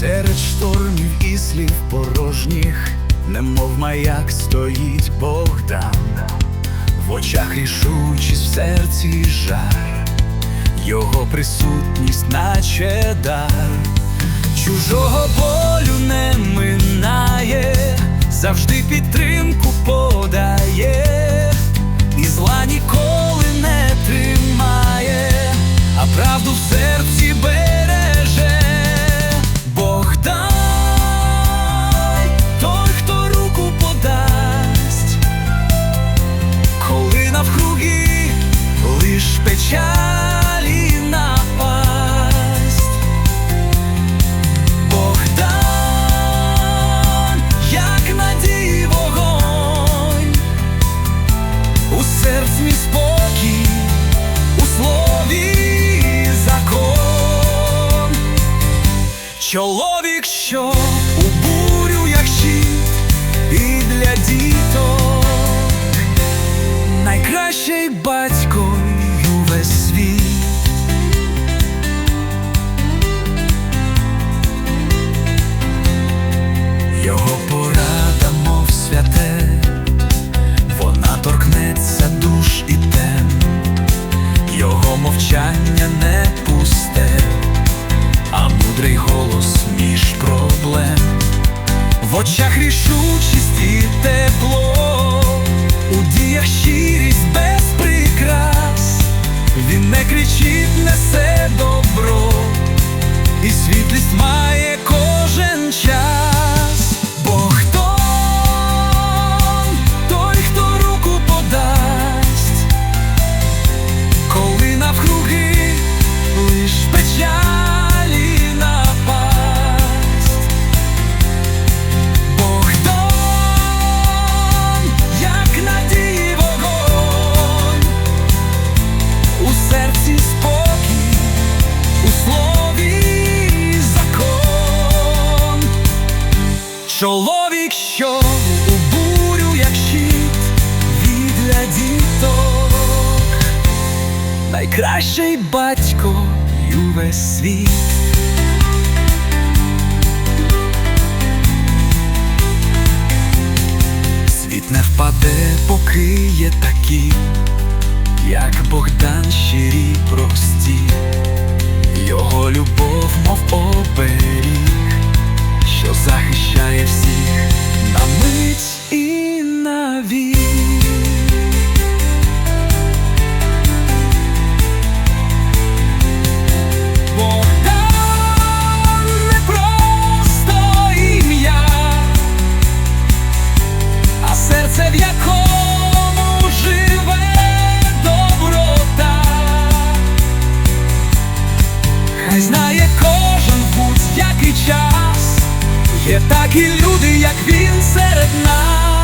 Серед штормів і слів порожніх, немов маяк стоїть Богдан, в очах рішучість, в серці жар, його присутність, наче дар, чужого болю не минає, завжди підтримку подає, Чоловік, що у бурю, як щит, і для діток рішучість і Чоловік, що у бурю, як щит, від діток, найкращий батько й увесь світ. Світ не впаде, поки є такі, як Богдан щирі Є такі люди, як він серед нас.